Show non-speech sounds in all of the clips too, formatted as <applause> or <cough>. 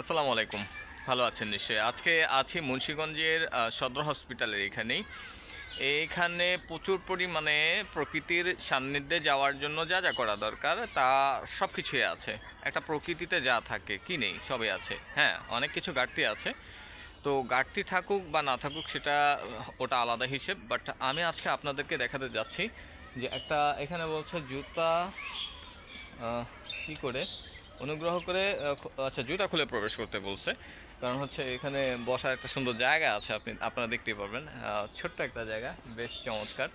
আসসালামু আলাইকুম। ভালো আছেন নিশ্চয়ই। আজকে আছি মুন্সীগঞ্জের সদর হসপিটালের এখানেই। এইখানে প্রচুর পরিমাণে প্রকৃতির সান্নিধ্যে যাওয়ার জন্য যা যা করা দরকার, তা সব কিছুই আছে। একটা প্রকৃতিতে যা থাকে, কি নেই, সবই আছে। হ্যাঁ অনেক কিছু ঘাটতি আছে। তো ঘাটতি থাকুক বা না থাকুক, সেটা, ওটা আলাদা হিসেব। বাট আমি আজকে আপনাদেরকে দেখাতে যাচ্ছি যে একটা, এখানে বলছে জুতা কি করে? অনুগ্রহ করে আচ্ছা জুতা খুলে প্রবেশ করতে বলছে। কারণ হচ্ছে এখানে বসার একটা সুন্দর জায়গা আছে, আপনি, আপনারা দেখতেই পারবেন। ছোট্ট একটা জায়গা, বেশ চমৎকার,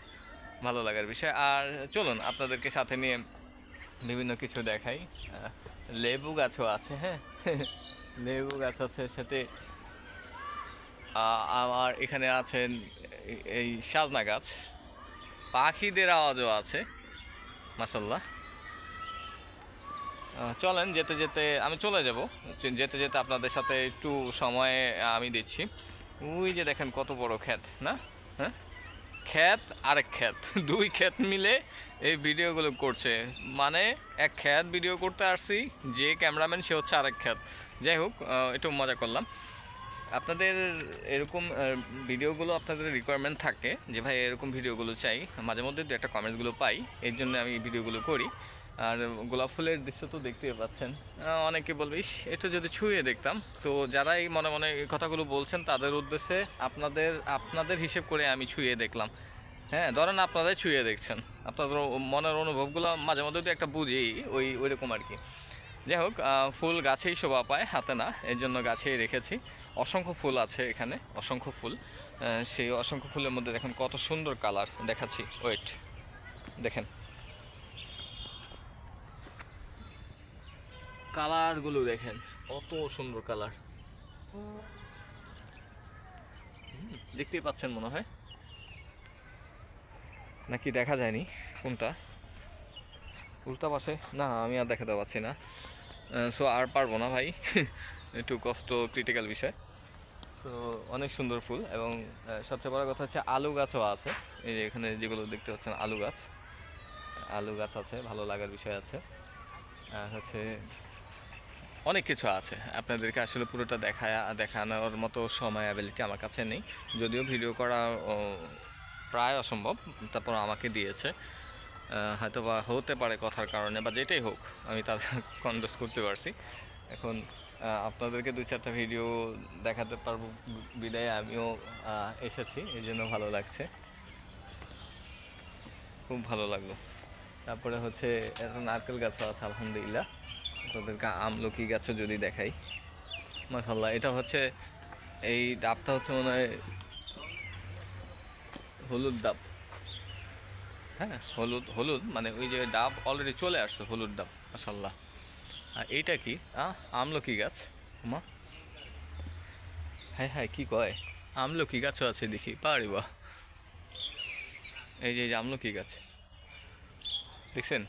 ভালো লাগার বিষয়। আর চলুন, আপনাদেরকে সাথে নিয়ে বিভিন্ন কিছু দেখাই। লেবু গাছও আছে হ্যাঁ? <laughs> লেবু গাছ আছে, সাথে আমার এখানে আছেন এই সাজনা গাছ। পাখিদের আওয়াজও আছে মাসাল্লাহ চলেন, যেতে যেতে আমি চলে যাব। যেতে যেতে আপনাদের সাথে একটু সময় আমি দিচ্ছি। ওই যে দেখেন কত বড় ক্ষেত, না? হ্যাঁ? ক্ষেত আরেক ক্ষেত, <laughs> দুই ক্ষেত মিলে এই ভিডিওগুলো করছে। মানে এক ক্ষেত ভিডিও করতে আসছি, যে ক্যামেরাম্যান, সে হচ্ছে আরেক ক্ষেত। যাই হোক একটু মজা করলাম। আপনাদের এরকম ভিডিওগুলো আপনাদের রিকোয়ারমেন্ট থাকে, যে ভাই এরকম ভিডিওগুলো চাই। মাঝে মধ্যে দু একটা কমেন্টসগুলো পাই, এর জন্য আমি ভিডিওগুলো করি। আর গোলাপ ফুলের দৃশ্য তো দেখতেই পাচ্ছেন। অনেকে বলবে, ইস, এটা যদি ছুঁয়ে দেখতাম। তো যারা এই মনে মনে এই কথাগুলো বলছেন, তাদের উদ্দেশ্যে আপনাদের আপনাদের হিসেব করে আমি ছুঁয়ে দেখলাম। হ্যাঁ ধরেন আপনারাই ছুঁয়ে দেখছেন। আপনাদের মনের অনুভবগুলো মাঝে মধ্যে তো একটা বুঝি ওই ওই রকম আর কি। যাই হোক ফুল গাছেই শোভা পায় হাতে না, এর জন্য গাছেই রেখেছি। অসংখ্য ফুল আছে এখানে, অসংখ্য ফুল। সেই অসংখ্য ফুলের মধ্যে দেখেন কত সুন্দর কালার দেখাচ্ছি। ওয়েট, দেখেন। কালারগুলো দেখেন। কত সুন্দর কালার। দেখতেই পাচ্ছেন মনে হয়। নাকি দেখা যায়নি কোনটা? উল্টা পাশে? না, আমি আর দেখাতে পারছি না। সো আর পারব না ভাই। <laughs> একটু কষ্ট ক্রিটিক্যাল বিষয়। তো অনেক সুন্দর ফুল এবং সবচেয়ে বড় কথা হচ্ছে আলু গাছও আছে। এই যে এখানে যেগুলো দেখতে পাচ্ছেন, আলু গাছ। আলু গাছ আছে, ভালো লাগার বিষয় আছে। আর হচ্ছে অনেক কিছু আছে। আপনাদেরকে আসলে পুরোটা দেখা দেখানোর মতো সময় অ্যাবিলিটি আমার কাছে নেই। যদিও ভিডিও করা প্রায় অসম্ভব, তারপর আমাকে দিয়েছে। হয়তো বা হতে পারে কথার কারণে, বা যেটাই হোক, আমি তাদের কনভেস <laughs> করতে পারছি। এখন আপনাদেরকে দু চারটা ভিডিও দেখাতে পারব, বিদায় আমিও এসেছি, এই জন্য ভালো লাগছে। খুব ভালো লাগল। তারপরে হচ্ছে একটা নারকেল গাছও আছে, আলহামদুলিল্লাহ। তাদেরকে আমলকি গাছও যদি দেখাই। মাশাল্লাহ এটা হচ্ছে, এই ডাবটা হচ্ছে মনে হয় হলুদ ডাব। হ্যাঁ হলুদ হলুদ মানে ওই যে ডাব অলরেডি চলে আসছে, হলুদ ডাব মাশাল্লাহ আর এইটা কি? আমলকি গাছ। মা হ্যাঁ হ্যাঁ কি কয়? আমলকি গাছও আছে দেখি পারি বা এই যে আমলকি গাছ। দেখছেন?